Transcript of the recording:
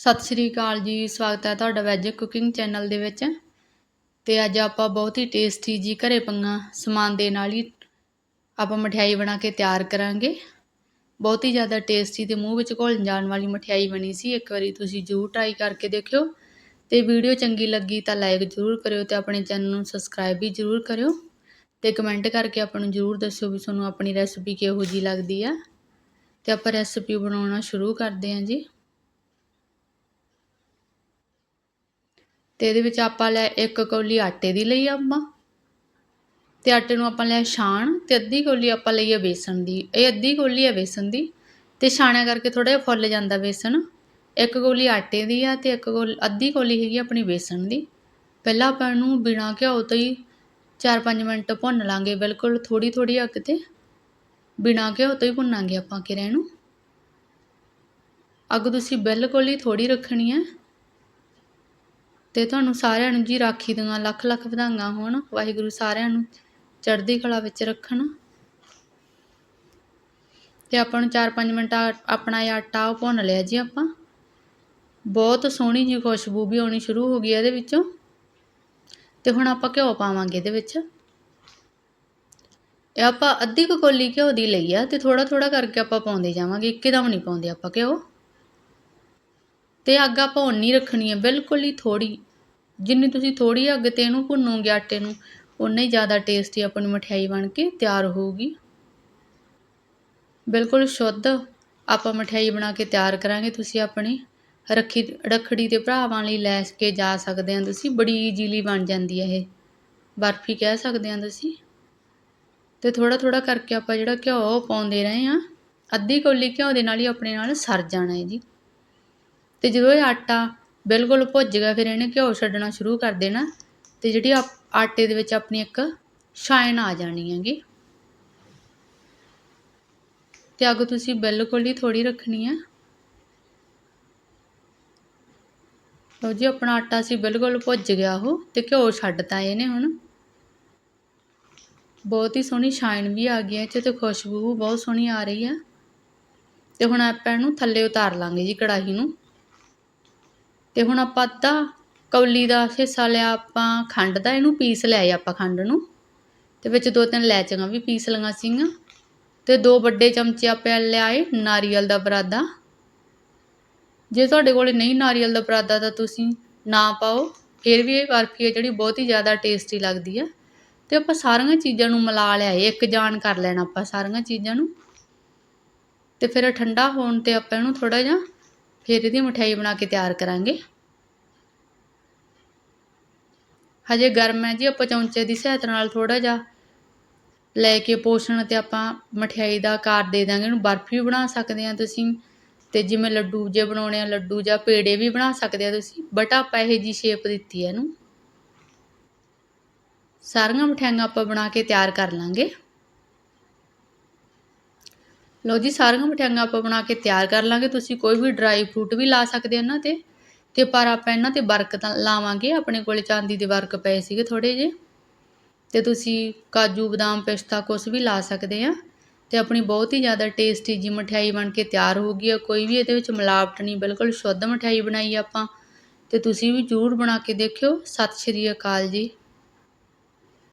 ਸਤਿ ਸ਼੍ਰੀ ਅਕਾਲ ਜੀ, ਸਵਾਗਤ ਹੈ ਤੁਹਾਡਾ ਵੈਜ ਕੁਕਿੰਗ ਚੈਨਲ ਦੇ ਵਿੱਚ। ਤੇ ਅੱਜ ਆਪਾਂ ਬਹੁਤ ਹੀ ਟੇਸਟੀ ਜੀ ਘਰੇ ਪੰਗਾ ਸਮਾਨ ਦੇ ਨਾਲ ਹੀ ਆਪਾਂ ਮਠਿਆਈ ਬਣਾ ਕੇ ਤਿਆਰ ਕਰਾਂਗੇ। ਬਹੁਤ ਹੀ ਜ਼ਿਆਦਾ ਟੇਸਟੀ ਤੇ ਮੂੰਹ ਵਿੱਚ ਘੁਲ ਜਾਣ ਵਾਲੀ ਮਠਿਆਈ ਬਣੀ ਸੀ, ਇੱਕ ਵਾਰੀ ਤੁਸੀਂ ਜ਼ਰੂਰ ਟਰਾਈ ਕਰਕੇ ਦੇਖਿਓ। ਤੇ ਵੀਡੀਓ ਚੰਗੀ ਲੱਗੀ ਤਾਂ ਲਾਈਕ ਜ਼ਰੂਰ ਕਰਿਓ ਤੇ ਆਪਣੇ ਚੈਨਲ ਨੂੰ ਸਬਸਕ੍ਰਾਈਬ ਵੀ ਜ਼ਰੂਰ ਕਰਿਓ। ਤੇ ਕਮੈਂਟ ਕਰਕੇ ਆਪਾਂ ਨੂੰ ਜ਼ਰੂਰ ਦੱਸਿਓ ਵੀ ਤੁਹਾਨੂੰ ਆਪਣੀ ਰੈਸਪੀ ਕਿਹੋ ਜੀ ਲੱਗਦੀ ਆ। ਤੇ ਆਪਾਂ ਰੈਸਪੀ ਬਣਾਉਣਾ ਸ਼ੁਰੂ ਕਰਦੇ ਹਾਂ ਜੀ। ਤੇ ਇਹਦੇ ਵਿੱਚ ਆਪਾਂ ਲੈ ਇੱਕ ਕੌਲੀ ਆਟੇ ਦੀ ਲਈ ਆਪਾਂ ਤੇ ਆਟੇ ਨੂੰ ਆਪਾਂ ਲੈ ਛਾਣ ਤੇ ਅੱਧੀ ਕੌਲੀ ਆਪਾਂ ਲਈ ਹੈ ਬੇਸਣ ਦੀ। ਇਹ ਅੱਧੀ ਕੌਲੀ ਹੈ ਬੇਸਣ ਦੀ ਤੇ ਛਾਣਿਆ ਕਰਕੇ ਥੋੜਾ ਜਿਹਾ ਫੁੱਲ ਜਾਂਦਾ ਬੇਸਣ। ਇੱਕ ਕੌਲੀ ਆਟੇ ਦੀ ਆ ਤੇ ਇੱਕ ਕੌਲੀ ਅੱਧੀ ਕੌਲੀ ਹੈਗੀ ਆਪਣੀ ਬੇਸਣ ਦੀ। ਪਹਿਲਾਂ ਆਪਾਂ ਇਹਨੂੰ ਬਿਨਾਂ ਘਿਓ ਤੋਂ ਹੀ 4-5 ਮਿੰਟ ਭੁੰਨ ਲਾਂਗੇ ਬਿਲਕੁਲ ਥੋੜੀ ਥੋੜੀ ਅੱਗ ਤੇ। ਬਿਨਾਂ ਘਿਓ ਤੋਂ ਹੀ ਭੁੰਨਾਂਗੇ ਆਪਾਂ ਕਿਰੇ ਨੂੰ ਅੱਗ ਤੁਸੀਂ ਬਿਲਕੁਲ ਹੀ ਥੋੜੀ ਰੱਖਣੀ ਹੈ ਤੇ ਤੁਹਾਨੂੰ ਸਾਰਿਆਂ ਨੂੰ ਜੀ ਰਾਖੀ ਦੀਆਂ ਲੱਖ ਲੱਖ ਵਧਾਈਆਂ ਹੋਣ। ਵਾਹਿਗੁਰੂ ਸਾਰਿਆਂ ਨੂੰ ਚੜ੍ਹਦੀ ਕਲਾ ਵਿੱਚ ਰੱਖਣ। ਤੇ ਆਪਾਂ ਨੂੰ 4-5 ਮਿੰਟ ਆਪਣਾ ਇਹ ਆਟਾ ਉਹ ਭੁੰਨ ਲਿਆ ਜੀ ਆਪਾਂ। ਬਹੁਤ ਸੋਹਣੀ ਜੀ ਖੁਸ਼ਬੂ ਵੀ ਆਉਣੀ ਸ਼ੁਰੂ ਹੋ ਗਈ ਇਹਦੇ ਵਿੱਚੋਂ। ਤੇ ਹੁਣ ਆਪਾਂ ਘਿਓ ਪਾਵਾਂਗੇ ਇਹਦੇ ਵਿੱਚ। ਇਹ ਆਪਾਂ ਅੱਧੀ ਕੁ ਕੋਲੀ ਘਿਓ ਦੀ ਲਈ ਆ ਤੇ ਥੋੜਾ ਥੋੜਾ ਕਰਕੇ ਆਪਾਂ ਪਾਉਂਦੇ ਜਾਵਾਂਗੇ। ਇੱਕਦਮ ਨਹੀਂ ਪਾਉਂਦੇ ਆਪਾਂ ਘਿਓ। ਤੇ ਅੱਗ ਆਪਾਂ ਉਨੀ ਰੱਖਣੀ ਹੈ ਬਿਲਕੁਲ ਹੀ ਥੋੜੀ ਜਿੰਨੀ ਤੁਸੀਂ ਥੋੜੀ ਅੱਗ ਤੇ ਇਹਨੂੰ ਭੁੰਨੋਗੇ ਆਟੇ ਨੂੰ ਉਨਾ ਹੀ ਜ਼ਿਆਦਾ ਟੇਸਟੀ ਆਪਣੀ ਮਠਿਆਈ ਬਣ ਕੇ ਤਿਆਰ ਹੋਊਗੀ। ਬਿਲਕੁਲ ਸ਼ੁੱਧ ਆਪਾਂ ਮਠਿਆਈ ਬਣਾ ਕੇ ਤਿਆਰ ਕਰਾਂਗੇ। ਤੁਸੀਂ ਆਪਣੀ ਰੱਖੀ, ਰੱਖੜੀ ਦੇ ਭਰਾਵਾਂ ਲਈ ਲੈ ਕੇ ਜਾ ਸਕਦੇ ਆ ਤੁਸੀਂ, ਬੜੀ ਈਜ਼ੀਲੀ ਬਣ ਜਾਂਦੀ ਹੈ ਇਹ। ਬਰਫੀ ਕਹਿ ਸਕਦੇ ਆ ਤੁਸੀਂ। ਤੇ ਥੋੜਾ ਥੋੜਾ ਕਰਕੇ ਆਪਾਂ ਜਿਹੜਾ ਘਿਓ ਪਾਉਂਦੇ ਰਹੇ ਆ ਅੱਧੀ ਕੌਲੀ ਘਿਓ ਦੇ ਨਾਲ ਹੀ ਆਪਣੇ ਨਾਲ ਸਰ ਜਾਣਾ ਹੈ ਜੀ। ਤੇ ਜਦੋਂ ਇਹ ਆਟਾ ਬਿਲਕੁਲ ਭੁੱਜ ਗਿਆ, ਫਿਰ ਇਹਨੇ ਘਿਓ ਛੱਡਣਾ ਸ਼ੁਰੂ ਕਰ ਦੇਣਾ ਤੇ ਜਿਹੜੀ ਆਟੇ ਦੇ ਵਿੱਚ ਆਪਣੀ ਇੱਕ ਸ਼ਾਈਨ ਆ ਜਾਣੀ ਹੈਗੀ। ਤੇ ਅੱਗ ਤੁਸੀਂ ਬਿਲਕੁਲ ਹੀ ਥੋੜੀ ਰੱਖਣੀ ਹੈ ਲਓ ਜੀ, ਆਪਣਾ ਆਟਾ ਸੀ ਬਿਲਕੁਲ ਭੁੱਜ ਗਿਆ ਉਹ ਤੇ ਘਿਓ ਛੱਡਤਾ ਇਹਨੇ ਹੁਣ। ਬਹੁਤ ਹੀ ਸੋਹਣੀ ਸ਼ਾਈਨ ਵੀ ਆ ਗਈ ਹੈ ਤੇ ਖੁਸ਼ਬੂ ਬਹੁਤ ਸੋਹਣੀ ਆ ਰਹੀ ਹੈ ਤੇ ਹੁਣ ਆਪਾਂ ਇਹਨੂੰ ਥੱਲੇ ਉਤਾਰ ਲਾਂਗੇ ਜੀ ਕੜਾਹੀ ਨੂੰ। ਅਤੇ ਹੁਣ ਆਪਾਂ ਅੱਧਾ ਕੌਲੀ ਦਾ ਹਿੱਸਾ ਲਿਆ, ਆਪਾਂ ਖੰਡ ਦਾ, ਇਹਨੂੰ ਪੀਸ ਲਿਆ ਆਪਾਂ ਖੰਡ ਨੂੰ। ਅਤੇ ਵਿੱਚ ਦੋ ਤਿੰਨ ਲੈਚੀਆਂ ਵੀ ਪੀਸ ਲਈਆਂ ਸੀਗੀਆਂ। ਅਤੇ ਦੋ ਵੱਡੇ ਚਮਚੇ ਆਪਾਂ ਲਿਆਏ ਨਾਰੀਅਲ ਦਾ ਬਰਾਦਾ ਜੇ ਤੁਹਾਡੇ ਕੋਲ ਨਹੀਂ ਨਾਰੀਅਲ ਦਾ ਬਰਾਦਾ ਤਾਂ ਤੁਸੀਂ ਨਾ ਪਾਓ। ਫਿਰ ਵੀ ਇਹ ਬਰਫੀ ਹੈ ਜਿਹੜੀ ਬਹੁਤ ਹੀ ਜ਼ਿਆਦਾ ਟੇਸਟੀ ਲੱਗਦੀ ਆ ਤੇ ਆਪਾਂ ਸਾਰੀਆਂ ਚੀਜ਼ਾਂ ਨੂੰ ਮਿਲਾ ਲਿਆ ਇੱਕ ਜਾਨ ਕਰ ਲੈਣਾ ਆਪਾਂ ਸਾਰੀਆਂ ਚੀਜ਼ਾਂ ਨੂੰ। ਤੇ ਫਿਰ ਠੰਡਾ ਹੋਣ ਤੇ ਆਪਾਂ ਇਹਨੂੰ ਥੋੜਾ ਜਿਹਾ ਫਿਰ ਇਹਦੀ ਮਠਿਆਈ ਬਣਾ ਕੇ ਤਿਆਰ ਕਰਾਂਗੇ। ਹਜੇ ਗਰਮ ਹੈ ਜੀ, ਆਪਾਂ ਚਮਚੇ ਦੀ ਸਹਾਇਤਾ ਨਾਲ ਥੋੜਾ ਜਿਹਾ ਲੈ ਕੇ ਪੋਸ਼ਣ ਤੇ ਆਪਾਂ ਮਠਿਆਈ ਦਾ ਆਕਾਰ ਦੇ ਦਾਂਗੇ। ਇਹਨੂੰ ਬਰਫੀ ਵੀ ਬਣਾ ਸਕਦੇ ਆ ਤੁਸੀਂ ਤੇ ਜਿਵੇਂ ਲੱਡੂ ਜੇ ਬਣਾਉਣੇ ਆ, ਲੱਡੂ ਜਾਂ ਪੇੜੇ ਵੀ ਬਣਾ ਸਕਦੇ ਆ ਤੁਸੀਂ ਬਟ ਆਪਾਂ ਇਹ ਜੀ ਸ਼ੇਪ ਦਿੱਤੀ ਹੈ ਇਹਨੂੰ। ਸਾਰੀਆਂ ਮਠਿਆਈਆਂ ਆਪਾਂ ਬਣਾ ਕੇ ਤਿਆਰ ਕਰ ਲਾਂਗੇ। ਲਓ ਜੀ, ਸਾਰੀਆਂ ਮਠਿਆਈਆਂ ਆਪਾਂ ਬਣਾ ਕੇ ਤਿਆਰ ਕਰ ਲਾਂਗੇ। ਤੁਸੀਂ ਕੋਈ ਵੀ ਡਰਾਈ ਫਰੂਟ ਵੀ ਲਾ ਸਕਦੇ ਹੋ ਇਹਨਾਂ ਤੇ ਤੇ ਪਰ ਆਪਾਂ ਇਹਨਾਂ ਤੇ ਵਰਕ ਤਾਂ ਲਾਵਾਂਗੇ। ਆਪਣੇ ਕੋਲੇ ਚਾਂਦੀ ਦੇ ਵਰਕ ਪਏ ਸੀਗੇ ਥੋੜੇ ਜਿਹੇ। ਤੇ ਤੁਸੀਂ ਕਾਜੂ, ਬਦਾਮ, ਪਿਸਤਾ ਕੁਝ ਵੀ ਲਾ ਸਕਦੇ ਆ। ਤੇ ਆਪਣੀ ਬਹੁਤ ਹੀ ਜ਼ਿਆਦਾ ਟੇਸਟੀ ਜੀ ਮਠਿਆਈ ਬਣ ਕੇ ਤਿਆਰ ਹੋ ਗਈ ਆ। ਕੋਈ ਵੀ ਇਹਦੇ ਵਿੱਚ ਮਿਲਾਵਟ ਨਹੀਂ, ਬਿਲਕੁਲ ਸ਼ੁੱਧ ਮਠਿਆਈ ਬਣਾਈ ਆਪਾਂ। ਤੇ ਤੁਸੀਂ ਵੀ ਜ਼ਰੂਰ ਬਣਾ ਕੇ ਦੇਖਿਓ। ਸਤਿ ਸ਼੍ਰੀ ਅਕਾਲ ਜੀ।